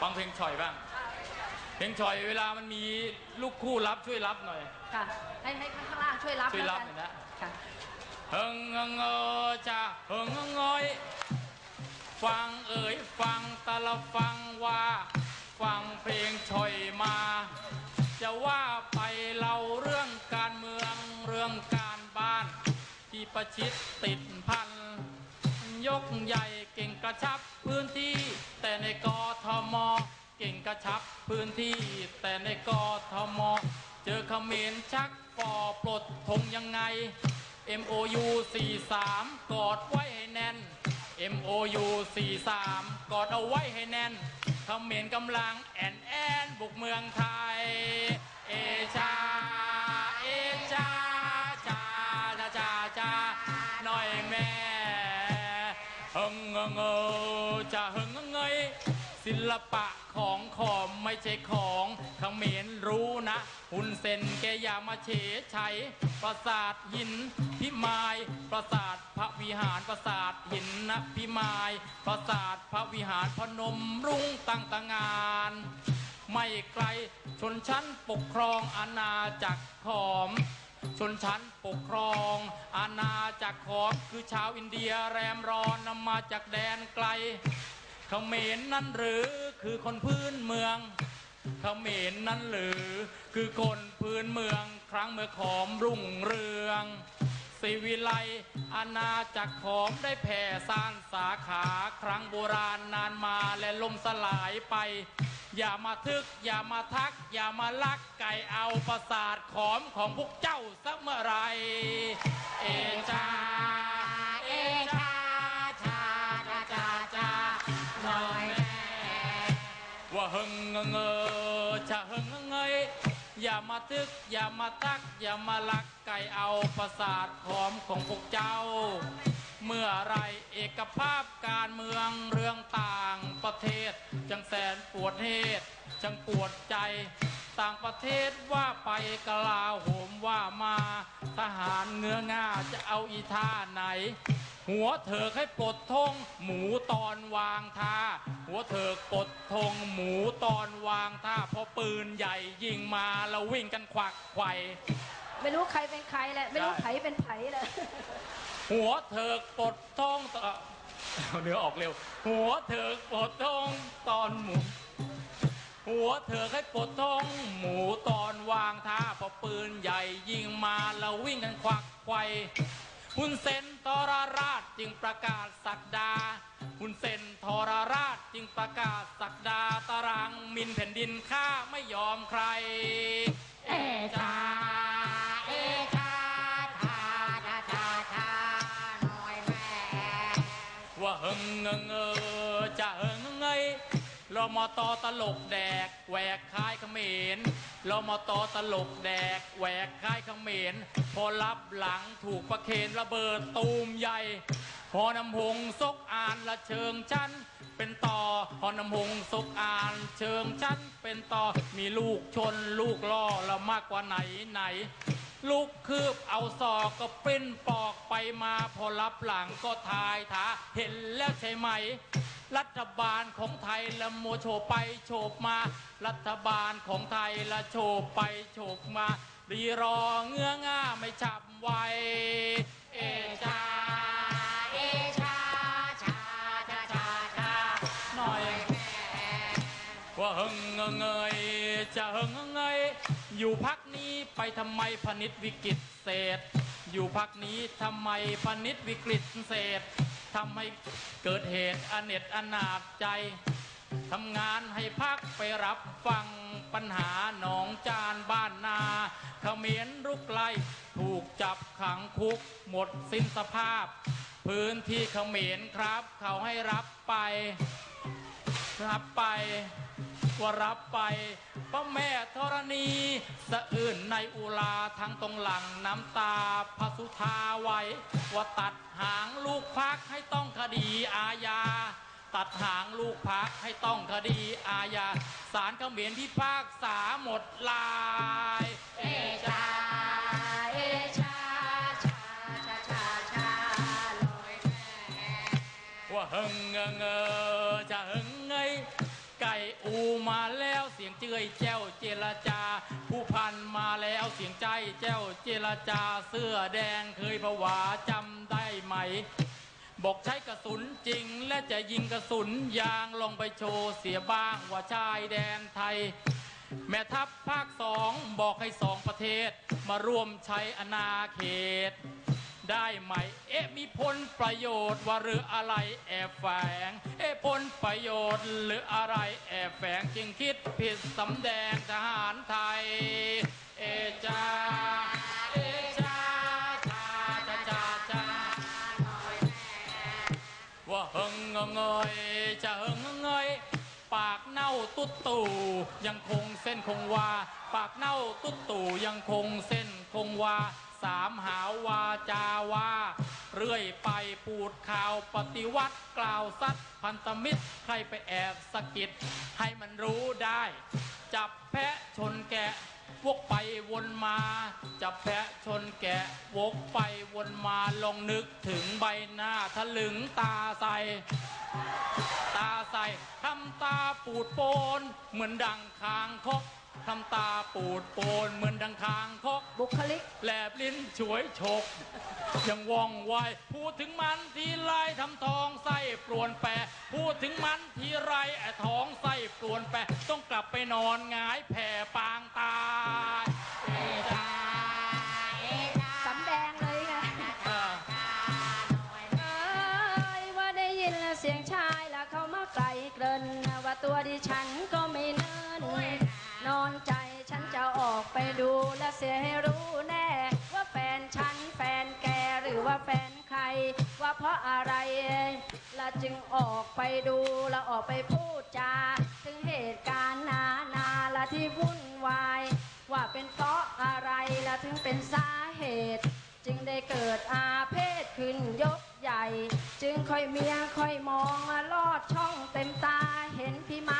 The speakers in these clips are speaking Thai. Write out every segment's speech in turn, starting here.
ฟังเพลงฉ่อยบ้าง เพลงฉ่อยเวลามันมีลูกคู่รับช่วยรับหน่อย ค่ะ ให้ให้ข้างล่างช่วยรับช่วยรับแล้หน่อยนะค่ะเฮงเงงเออจะเฮงเงงเอยฟังเอ่ยฟังตะละฟังว่า ฟังเพลงฉ่อยมา จะว่าไปเล่าเรื่องการเมืองเรื่องการบ้าน ที่ประชิดติดพัน ยกใหญ่เก่งกระชับพื้นที่ แต่ในกทม เก่งกระชับพื้นที่ แต่ในกทม เจอเขมรชักปอปลดธงยังไง MOU 43 กอดไว้ให้แน่น MOU 43 กอดเอาไว้ให้แน่นเขมรกำลังแอนแอนบุกเมืองไทย เอชา ลปะของขอมไม่ใช่ของเขมรรู้นะ หุ่นเซนแกอย่ามาเฉยชัยปราสาทหินพิมายปราสาทพระวิหารปราสาทหินนะพิมายปราสาทพระวิหารพนมรุ้งตั้งตางาน ไม่ไกลชนชั้นปกครองอาณาจักรขอมชนชั้นปกครอง อาณาจักรขอมคือชาวอินเดียแรมรอนนำมาจากแดนไกล เขมรนั่นหรือคือคนพื้นเมืองเขมรนั่นหรือคือคนพื้นเมืองครั้งเมื่อขอมรุ่งเรืองสิวิไลอาณาจักรขอมได้แผ่ซ่านสาขาครั้งโบราณนานมาและล่มสลายไป อย่ามาทึก อย่ามาทัก อย่ามาลักไก่เอาประสาทขอมของพวกเจ้าสักเมื่อไรเอ มาทึก อย่ามาทัก อย่ามาลักไก่เอาประสาทขอมของพวกเจ้า เมื่อไรเอกภาพการเมืองเรื่องต่างประเทศ จังแสนปวดเหตุจังปวดใจ ต่างประเทศว่าไปกลาโหมว่ามา ทหารเงื้อง่าจะเอาอีท่าไหน หัวเถิกให้ปลดธงหมูตอนวางท่า หัวเถิกปลดธงหมูตอนวางท่าพอปืนใหญ่ยิงมาเราวิ่งกันควักไขว่ไม่รู้ใครเป็นใครแหละ ไม่รู้ใช่ไผเป็นไผเลยหัวเถิกปลดทองตอเอาเนื้อออกเร็ว หัวเถิกปลดทองตอนหมูหัวเถิกให้ปลดทองหมูตอนวางท่าพอปืนใหญ่ยิงมาเราวิ่งกันควักไขว่ หุ่นเซนทรราชจึงประกาศสักดาหุ่นเซนทรราชจึงประกาศสักดาตารางมินแผ่นดินข้าไม่ยอมใคร เอชาเอชาชาชาชาชาหน่อยแม่ว่าเฮงเงง รมอตอตลกแดกแหวกคายเขมรรมอตอตลกแดกแหวกคายเขมรพอรับหลังถูกประเคนระเบิดตูมใหญ่ พอนำหงซกอ่านละเชิงชั้นเป็นต่อพอนำหงซกอ่านเชิงชั้นเป็นต่อมีลูกชนลูกล่อละมากกว่าไหนไหนลูกคืบเอาศอกก็ปิ้นปอกไปมาพอรับหลังก็ทายถาเห็นแล้วใช่ไหม รัฐบาลของไทยละโมโฉบไปโฉบมา รัฐบาลของไทยละโฉบไปโฉบมารีรอเงื้อง่าไม่ฉับไวเอชาเอชาชาชาชาชาหน่อยแม่ว่าเฮงเงยจะเฮงเงยอยู่พักนี้ไปทำไมพนิษวิกฤตเศษ อยู่พักนี้ทำไมพนิษวิกฤตเศษ ทำให้เกิดเหตุอเนจอนาจใจทำงานให้พักไปรับฟังปัญหาหนองจานบ้านนาเขมียนรุกไล่ถูกจับขังคุกหมดสิ้นสภาพ พื้นที่เขมรครับ เขาให้รับไปรับไป ว่ารับไปพระแม่ธรณีสะอื่นในอุลาทั้งตรงหลังน้ำตาพระสุธาไว้ ว่าตัดหางลูกพักให้ต้องคดีอาญา ตัดหางลูกพักให้ต้องคดีอาญาศาลเขมรพิพากษาหมดลาย เอชาเอชาชาชาชาชาลอยแม่ว่าเฮงเงงเงอจะเฮงเงย ไก่อูมาแล้วเสียงเจือยแจ้วเจรจา ผู้พันมาแล้วเสียงใจแจ้วเจรจาเสื้อแดงเคยผวาจำได้ไหม บอกใช้กระสุนจริงและจะยิงกระสุนยางลงไปโชว์เสียบ้างว่าชายแดนไทย แม่ทัพภาคสองบอกให้สองประเทศ มาร่วมใช้อาณาเขต ได้ไหม เอ๊ะมีผลประโยชน์ว่าหรืออะไรแอบแฝง เอ๊ะผลประโยชน์หรืออะไรแอบแฝงจึงคิดผิดสำแดงทหารไทย เอจาเอจาจาจาจาจาว่าเฮงเงยจะเฮงเงยปากเน่าตุ๊ดตู่ยังคงเส้นคงวา ปากเน่าตุ๊ดตู่ยังคงเส้นคงวา สามหาวาจาวา เรื่อยไปปูดข่าวปฏิวัติกล่าวซัดพันธมิตรใครไปแอบสะกิดให้มันรู้ได้ จับแพะชนแกะวกไปวนมา จับแพะชนแกะวกไปวนมาลองนึกถึงใบหน้าทะลึงตาใสตาใสทำตาปูดโปนเหมือนดังคางคก ทำตาปูดโปนเหมือนดังคางคกบุคลิก แลบลิ้นฉวยฉก ยังว่องไวพูดถึงมันทีไรทำทองไส้ปลวนแปรพูดถึงมันทีไรไอ้ท้องไส้ปลวนแปรต้องกลับไปนอนหงายแผ่ปางตายเอจาสำแดงเลยไงเออเอ้ยว่าได้ยินเสียงชายแล้วเขามาไกลเกินว่าตัวดิฉันก็ และเสียให้รู้แน่ ว่าแฟนฉันแฟนแกหรือว่าแฟนใคร ว่าเพราะอะไรละจึงออกไปดูและออกไปพูดจา ถึงเหตุการณ์นานาละที่วุ่นวาย ว่าเป็นเพราะอะไรละถึงเป็นสาเหตุจึงได้เกิดอาเพศขึ้นยกใหญ่ จึงค่อยเมียค่อยมองลอดช่องเต็มตาเห็นพี่มา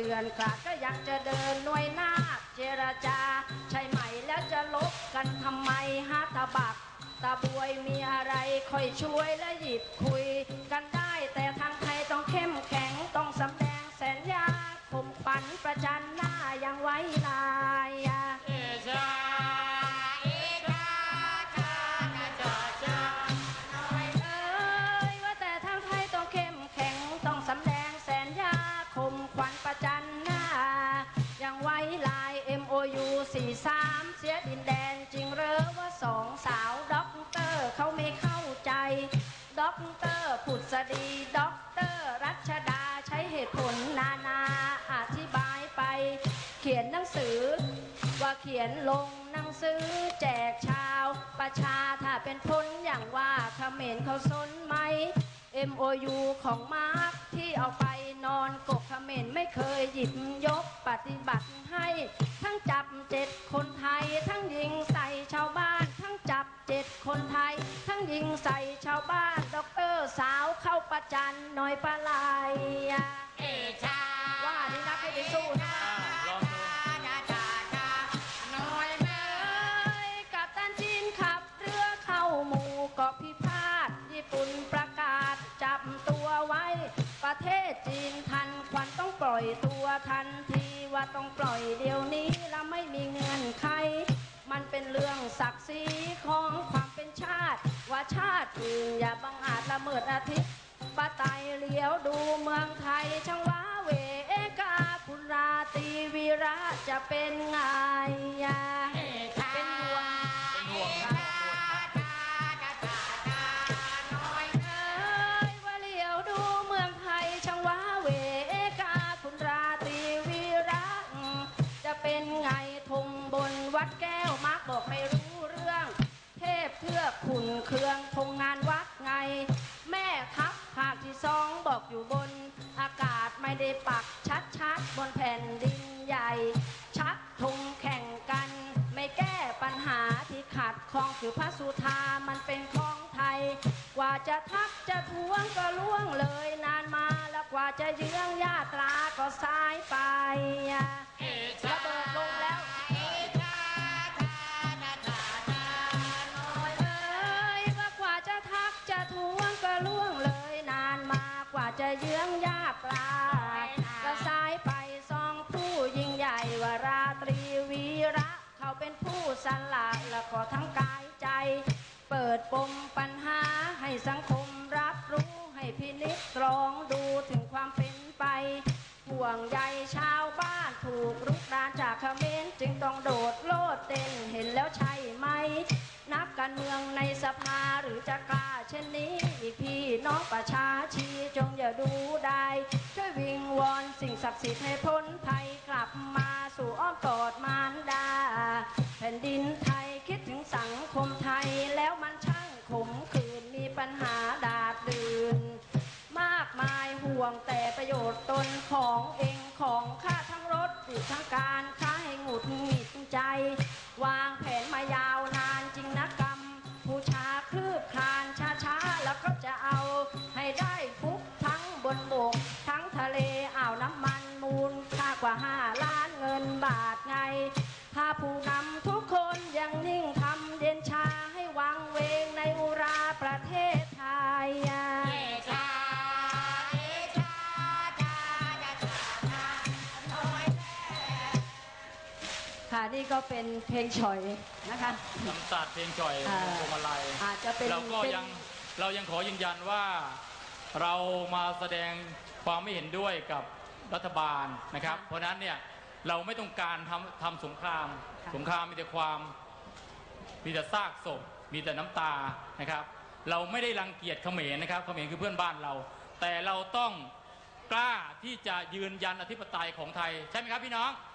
เลื่อนขลาดก็อยากจะเดินหน่วยหน้าเจรจา ใช่ไหมแล้วจะลบกันทำไมฮะตาบักตาบวยมีอะไรค่อยช่วยและหยิบคุย กันได้แต่ทางไทยต้องเข้มแข็งต้องสำแดงแสนยากผมปันประจันหน้ายังไว้ลา MOU 43เสียดินแดนจริงเหรอว่าสองสาวด็อกเตอร์เขาไม่เข้าใจด็อกเตอร์ผุดสดีด็อกเตอร์รัชดาใช้เหตุผลนานาอธิบายไป เขียนหนังสือ ว่าเขียนลงหนังสือแจกชาว ประชาถ้าเป็นพ้นอย่างว่าเขมรเขาสนไหม MOU ของมาร์คที่เอาไปนอนกกเขมรไม่เคยหยิบยกปฏิบัติให้ ทั้งจับเจ็ดคนไทย ทั้งยิงใส่ชาวบ้าน ทั้งจับเจ็ดคนไทย ทั้งยิงใส่ชาวบ้านด็อกเตอร์สาวเข้าประจันหน่อยปลาไตัวทันทีว่าต้องปล่อยเดี๋ยวนี้และไม่มีเงื่อนไข มันเป็นเรื่องศักดิ์ศรีของความเป็นชาติ ว่าชาติอื่นอย่าบังอาจละเมิดอาทิตย์ปะไตยเลี้ยวดูเมืองไทยช่างว้าเหวเอกาคุณราตีวีระจะเป็น คือพระสุธามันเป็นของไทย กว่าจะทักจะทวงก็ล่วงเลยนานมาแล้วกว่าจะเยื้องญาตราก็สายไประเบิดลงแล้วน้อยเอ้ยว่ากว่าจะทักจะทวงก็ล่วงเลยนานมากว่าจะเยื้องยาปลา มปัญหาให้สังคมรับรู้ให้พินิจตรองดูถึงความเป็นไป ห่วงใยชาวบ้านถูกรุกรานจากเขมรจึงต้องโดดโลดเต้นเห็นแล้วใช่ไหม นักการเมืองในสภาหรือจะกล้าเช่นนี้อีกพี่น้องประชาชีจงอย่าดูได้ช่วยวิงวอนสิ่งศักดิ์สิทธิ์ให้พ้นภัยกลับมาสู่อ้อมกอดมารดา แผ่นดินไทยคิดถึงสังคมไทยแล้วมัน นี่ก็เป็นเพลงฉ่อยนะคะ น้ำตัดเพลงจ่อยอ่า พวงมาลัยอาจจะเป็นเราก็เป็น ยังเรายังขอยืนยันว่า เรามาแสดงความไม่เห็นด้วยกับรัฐบาลนะครับเพราะฉะนั้นเนี่ยเราไม่ต้องการทำทำสงครามสงครามมีแต่ความมีแต่ซากศพมีแต่น้ำตานะครับ เราไม่ได้รังเกียจเขมรนะครับเขมรคือเพื่อนบ้านเรา แต่เราต้องกล้าที่จะยืนยันอธิปไตยของไทย ใช่ไหมครับพี่น้องค